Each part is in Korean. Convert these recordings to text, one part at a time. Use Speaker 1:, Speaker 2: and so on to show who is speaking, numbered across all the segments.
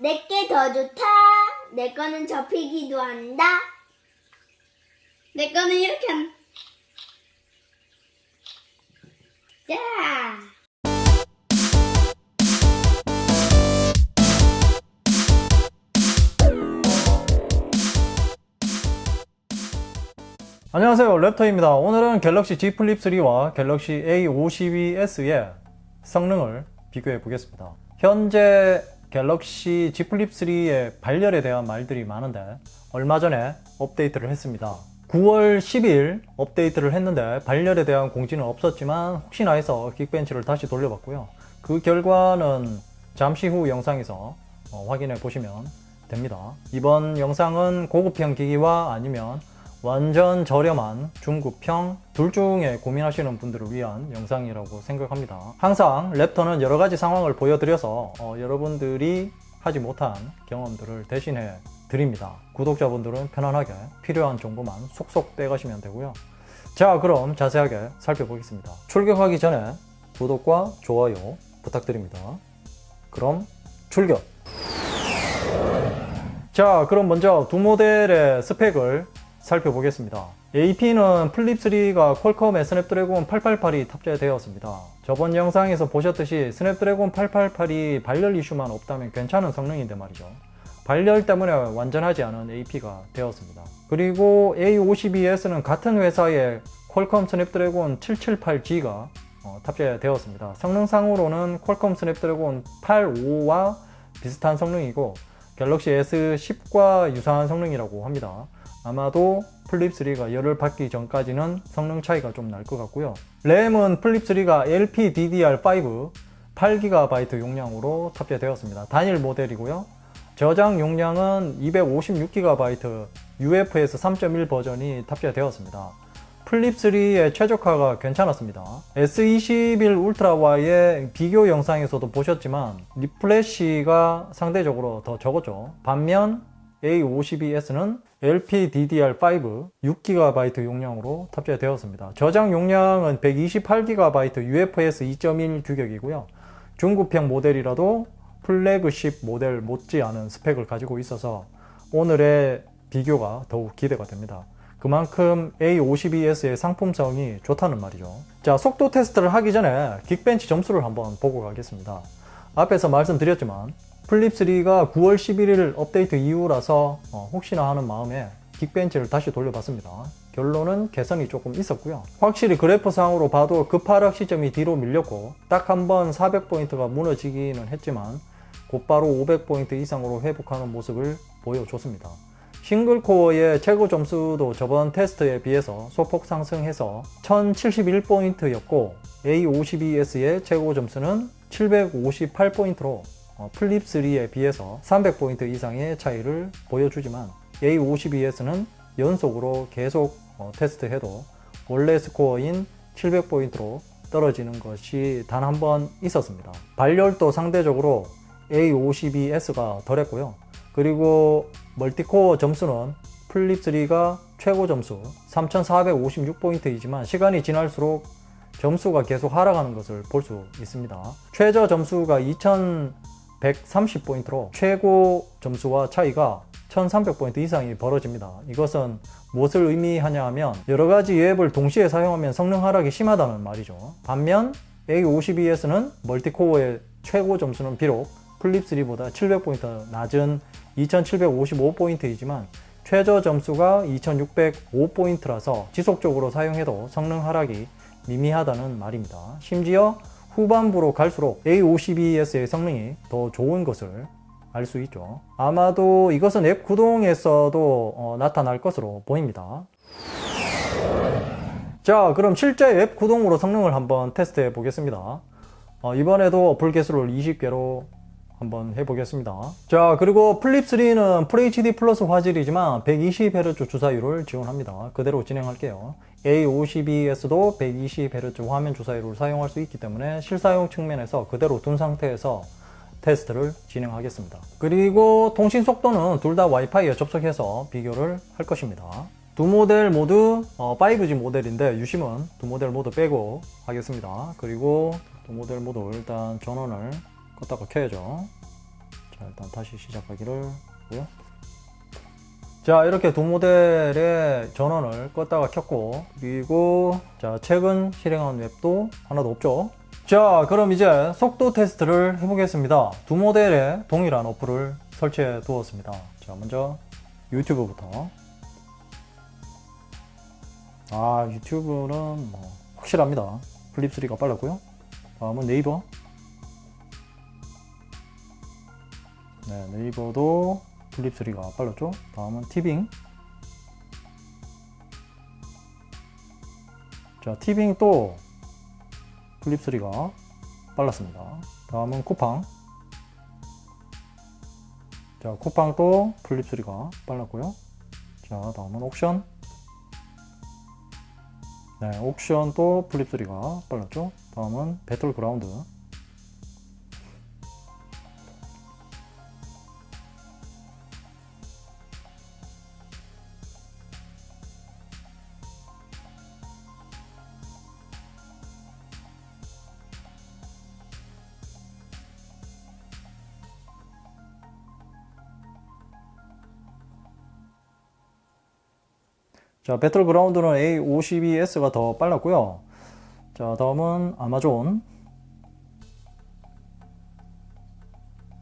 Speaker 1: 내게 더 좋다. 내 거는 접히기도 한다. 내 거는 이렇게 한. 자.
Speaker 2: 안녕하세요 랩터입니다 오늘은 갤럭시 Z 플립 3와 갤럭시 A52s의 성능을 비교해 보겠습니다 현재 갤럭시 Z 플립 3의 발열에 대한 말들이 많은데 얼마 전에 업데이트를 했습니다. 9월 10일 업데이트를 했는데 발열에 대한 공지는 없었지만 혹시나 해서 긱벤치를 다시 돌려봤고요. 그 결과는 잠시 후 영상에서 어, 확인해 보시면 됩니다. 이번 영상은 고급형 기기와 아니면 완전 저렴한 중급형 둘 중에 고민하시는 분들을 위한 영상이라고 생각합니다. 항상 랩터는 여러 가지 상황을 보여드려서 어, 여러분들이 하지 못한 경험들을 대신해 드립니다. 구독자분들은 편안하게 필요한 정보만 쏙쏙 빼가시면 되고요. 자, 그럼 자세하게 살펴보겠습니다. 출격하기 전에 구독과 좋아요 부탁드립니다. 그럼 출격! 자, 그럼 먼저 두 모델의 스펙을 살펴보겠습니다. AP는 플립3가 퀄컴의 스냅드래곤 888이 탑재되었습니다. 저번 영상에서 보셨듯이 스냅드래곤 888이 발열 이슈만 없다면 괜찮은 성능인데 말이죠. 발열 때문에 완전하지 않은 AP가 되었습니다. 그리고 A52S는 같은 회사의 퀄컴 스냅드래곤 778G가 어, 탑재되었습니다. 성능상으로는 퀄컴 스냅드래곤 85와 비슷한 성능이고 갤럭시 S10과 유사한 성능이라고 합니다. 아마도 플립3가 열을 받기 전까지는 성능 차이가 좀 날 것 같고요. 램은 플립3가 LPDDR5 8GB 용량으로 탑재되었습니다. 단일 모델이고요. 저장 용량은 256GB UFS 3.1 버전이 탑재되었습니다. 플립3의 최적화가 괜찮았습니다. S21 울트라와의 비교 영상에서도 보셨지만 리플래시가 상대적으로 더 적었죠. 반면 A52s는 LPDDR5 6GB 용량으로 탑재되었습니다. 저장 용량은 128GB UFS 2.1 규격이고요. 중급형 모델이라도 플래그십 모델 못지않은 스펙을 가지고 있어서 오늘의 비교가 더욱 기대가 됩니다. 그만큼 A52s의 상품성이 좋다는 말이죠. 자, 속도 테스트를 하기 전에 긱벤치 점수를 한번 보고 가겠습니다. 앞에서 말씀드렸지만 플립3가 9월 11일 업데이트 이후라서 어, 혹시나 하는 마음에 긱벤치를 다시 돌려봤습니다. 결론은 개선이 조금 있었고요. 확실히 그래프상으로 봐도 급하락 시점이 뒤로 밀렸고 딱 한 번 400포인트가 무너지기는 했지만 곧바로 500포인트 이상으로 회복하는 모습을 보여줬습니다. 싱글코어의 최고 점수도 저번 테스트에 비해서 소폭 상승해서 1071포인트였고 A52s의 최고 점수는 758포인트로 어, 플립3에 비해서 300포인트 이상의 차이를 보여주지만 A52s는 연속으로 계속 어, 테스트해도 원래 스코어인 700포인트로 떨어지는 것이 단 한 번 있었습니다. 발열도 상대적으로 A52s가 덜했고요. 그리고 멀티코어 점수는 플립3가 최고 점수 3456포인트이지만 시간이 지날수록 점수가 계속 하락하는 것을 볼 수 있습니다. 최저 점수가 2130포인트로 최고 점수와 차이가 1300포인트 이상이 벌어집니다. 이것은 무엇을 의미하냐 하면 여러 가지 앱을 동시에 사용하면 성능 하락이 심하다는 말이죠. 반면 A52s는 멀티코어의 최고 점수는 비록 플립3보다 700포인트 낮은 2755포인트이지만 최저 점수가 2605포인트라서 지속적으로 사용해도 성능 하락이 미미하다는 말입니다. 심지어 후반부로 갈수록 A52s의 성능이 더 좋은 것을 알 수 있죠. 아마도 이것은 앱 구동에서도 어, 나타날 것으로 보입니다. 자, 그럼 실제 앱 구동으로 성능을 한번 테스트해 보겠습니다. 어, 이번에도 어플 개수를 20개로 한번 해보겠습니다. 자, 그리고 플립3는 FHD 플러스 화질이지만 120Hz 주사율을 지원합니다. 그대로 진행할게요. A52s도 120Hz 화면 주사율을 사용할 수 있기 때문에 실사용 측면에서 그대로 둔 상태에서 테스트를 진행하겠습니다. 그리고 통신 속도는 둘 다 와이파이에 접속해서 비교를 할 것입니다. 두 모델 모두 어, 5G 모델인데 유심은 두 모델 모두 빼고 하겠습니다. 그리고 두 모델 모두 일단 전원을 껐다가 켜야죠. 자, 자, 일단 다시 시작하기를 하고요. 자, 이렇게 두 모델의 전원을 껐다가 켰고, 그리고, 자, 최근 실행한 웹도 하나도 없죠. 자, 그럼 이제 속도 테스트를 해보겠습니다. 두 모델의 동일한 어플을 설치해 두었습니다. 자, 먼저 유튜브부터. 아, 유튜브는 뭐 확실합니다. 플립3가 빨랐고요. 다음은 네이버. 네, 네이버도 플립3가 빨랐죠. 다음은 티빙. 자, 티빙 또 플립3가 빨랐습니다. 다음은 쿠팡. 자, 쿠팡 또 플립3가 빨랐고요. 자, 다음은 옥션. 네, 옥션 또 플립3가 빨랐죠. 다음은 배틀그라운드. 자, 배틀그라운드는 A52S가 더 빨랐고요. 자, 다음은 아마존.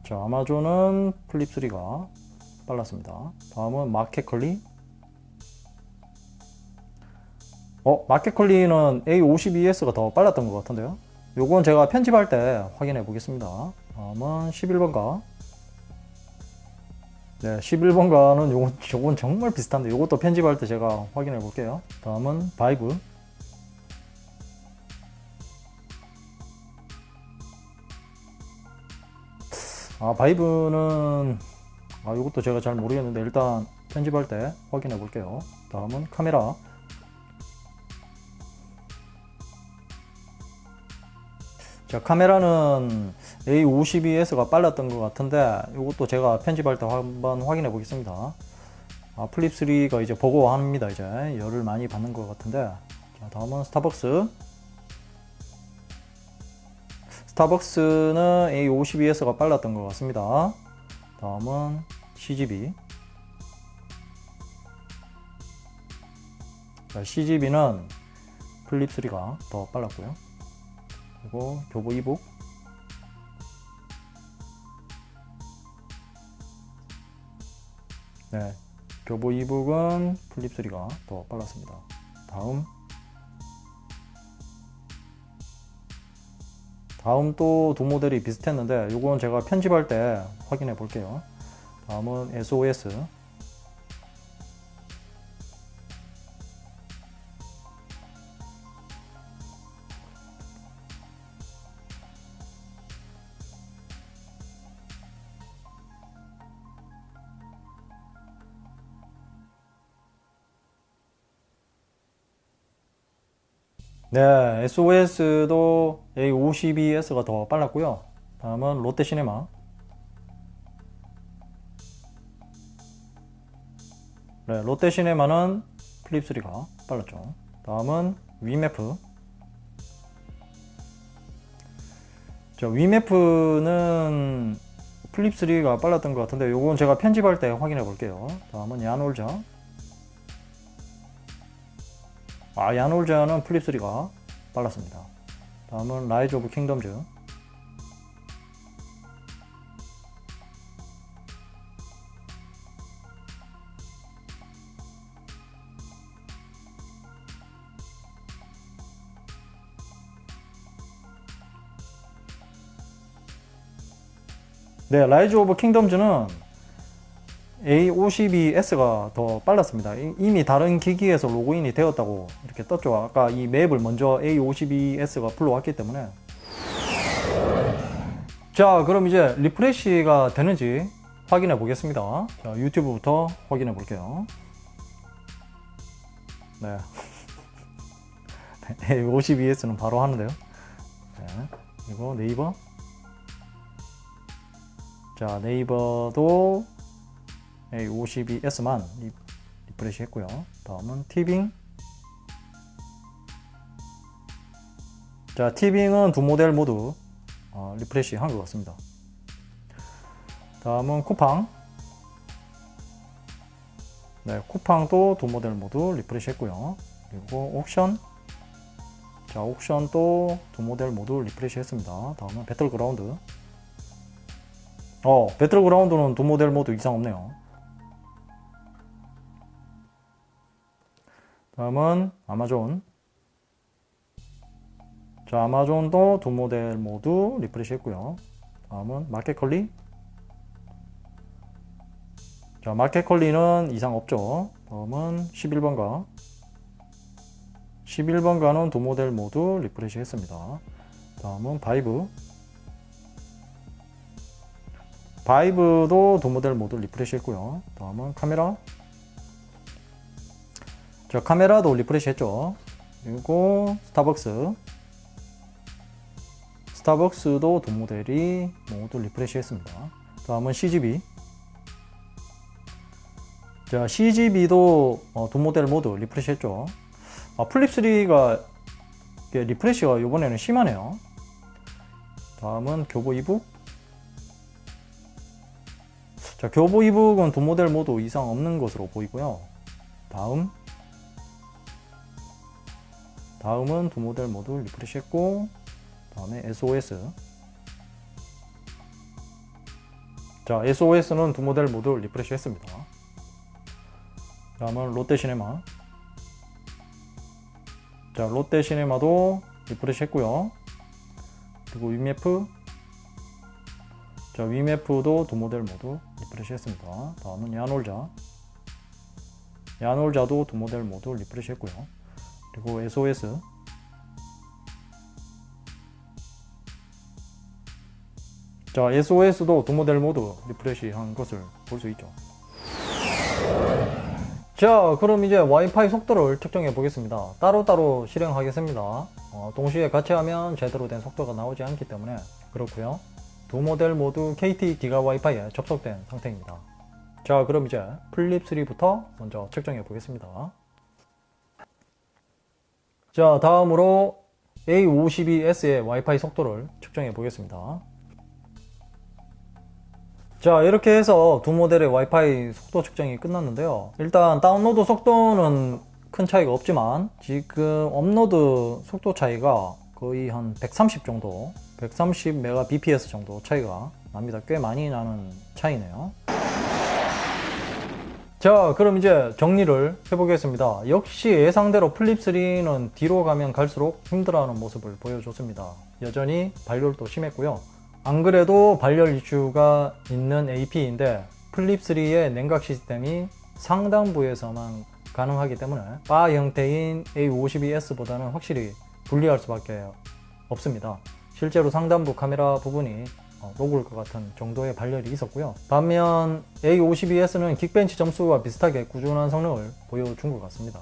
Speaker 2: 자, 아마존은 플립3가 빨랐습니다. 다음은 마켓컬리. 어, 마켓컬리는 A52S가 더 빨랐던 것 같은데요. 요건 제가 편집할 때 확인해 보겠습니다. 다음은 11번가. 네, 11번가는 요건, 요건 정말 비슷한데 요것도 편집할 때 제가 확인해 볼게요. 다음은 바이브. 아, 바이브는 아, 요것도 제가 잘 모르겠는데 일단 편집할 때 확인해 볼게요. 다음은 카메라. 자, 카메라는 A52S가 빨랐던 것 같은데 이것도 제가 편집할 때 한번 확인해 보겠습니다. 아, 플립3가 이제 보고합니다. 이제 열을 많이 받는 것 같은데 자, 다음은 스타벅스. 스타벅스는 A52S가 빨랐던 것 같습니다. 다음은 CGV. 자, CGV는 플립3가 더 빨랐고요. 그리고 교보 이북 네. 교보 이북은 플립 3가 더 빨랐습니다. 다음. 다음 또 두 모델이 비슷했는데 이건 제가 편집할 때 확인해 볼게요. 다음은 SOS 네, SOS도 A52S가 더 빨랐고요. 다음은 롯데시네마. 네, 롯데시네마는 플립3가 빨랐죠. 다음은 위메프. 자, 위메프는 플립3가 빨랐던 것 같은데 요건 제가 편집할 때 확인해 볼게요. 다음은 야놀자. 아, 야놀자는 플립3가 빨랐습니다. 다음은 라이즈 오브 킹덤즈. 네, 라이즈 오브 킹덤즈는 A52S가 더 빨랐습니다. 이- 이미 다른 기기에서 로그인이 되었다고 이렇게 떴죠. 아까 이 맵을 먼저 A52S가 불러왔기 때문에. 자, 그럼 이제 리프레시가 되는지 확인해 보겠습니다. 자, 유튜브부터 확인해 볼게요. 네. A52S는 바로 하는데요. 네. 그리고 네이버. 자, 네이버도 A52S만 리프레시 했고요. 다음은 티빙. 자, 티빙은 두 모델 모두 어, 리프레시 한 것 같습니다. 다음은 쿠팡. 네, 쿠팡도 두 모델 모두 리프레시 했고요. 그리고 옥션. 자, 옥션도 두 모델 모두 리프레시 했습니다. 다음은 배틀그라운드. 어, 배틀그라운드는 두 모델 모두 이상 없네요. 다음은 아마존. 자, 아마존도 두 모델 모두 리프레시 했고요. 다음은 마켓컬리. 자, 마켓컬리는 이상 없죠. 다음은 11번가. 11번가는 두 모델 모두 리프레시 했습니다. 다음은 바이브. 바이브도 두 모델 모두 리프레시 했고요. 다음은 카메라. 자, 카메라도 리프레시 했죠. 그리고 스타벅스. 스타벅스도 두 모델이 모두 리프레시 했습니다. 다음은 CGV. 자, CGV도 어, 두 모델 모두 리프레시 했죠. 아, 플립3가 리프레시가 이번에는 심하네요. 다음은 교보 이북. 자, 교보 이북은 두 모델 모두 이상 없는 것으로 보이고요. 다음. 다음은 두 모델 모두 리프레시 했고, 다음에 SOS. 자, SOS는 두 모델 모두 리프레시 했습니다. 다음은 롯데시네마. 자, 롯데시네마도 리프레시 했고요. 그리고 위메프. 자, 위메프도 두 모델 모두 리프레시 했습니다. 다음은 야놀자. 야놀자도 두 모델 모두 리프레시 했고요. 그리고 SOS. 자, SOS도 두 모델 모두 리프레시 한 것을 볼 수 있죠. 자, 그럼 이제 와이파이 속도를 측정해 보겠습니다. 따로따로 실행하겠습니다. 어, 동시에 같이 하면 제대로 된 속도가 나오지 않기 때문에 그렇고요. 두 모델 모두 KT 기가 와이파이에 접속된 상태입니다. 자, 그럼 이제 플립3부터 먼저 측정해 보겠습니다. 자, 다음으로 A52S의 와이파이 속도를 측정해 보겠습니다. 자 이렇게 해서 두 모델의 와이파이 속도 측정이 끝났는데요. 일단 다운로드 속도는 큰 차이가 없지만 지금 업로드 속도 차이가 거의 한 130 정도 130 Mbps 정도 차이가 납니다. 꽤 많이 나는 차이네요 자 그럼 이제 정리를 해보겠습니다. 역시 예상대로 플립3는 뒤로 가면 갈수록 힘들어하는 모습을 보여줬습니다. 여전히 발열도 심했고요. 안 그래도 발열 이슈가 있는 AP인데 플립3의 냉각 시스템이 상단부에서만 가능하기 때문에 바 형태인 A52S보다는 확실히 불리할 수밖에 없습니다. 실제로 상단부 카메라 부분이 어, 녹을 것 같은 정도의 발열이 있었고요. 반면 A52S는 긱벤치 점수와 비슷하게 꾸준한 성능을 보여준 것 같습니다.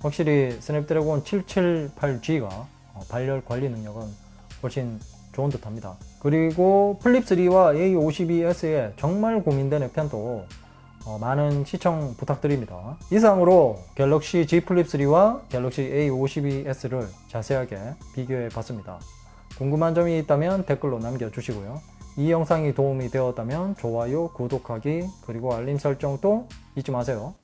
Speaker 2: 확실히 스냅드래곤 778G가 어, 발열 관리 능력은 훨씬 좋은 듯 합니다. 그리고 플립3와 A52S에 정말 고민되는 편도 어, 많은 시청 부탁드립니다. 이상으로 갤럭시 Z 플립3와 갤럭시 A52S를 자세하게 비교해 봤습니다. 궁금한 점이 있다면 댓글로 남겨주시고요. 이 영상이 도움이 되었다면 좋아요, 구독하기, 그리고 알림 설정도 잊지 마세요.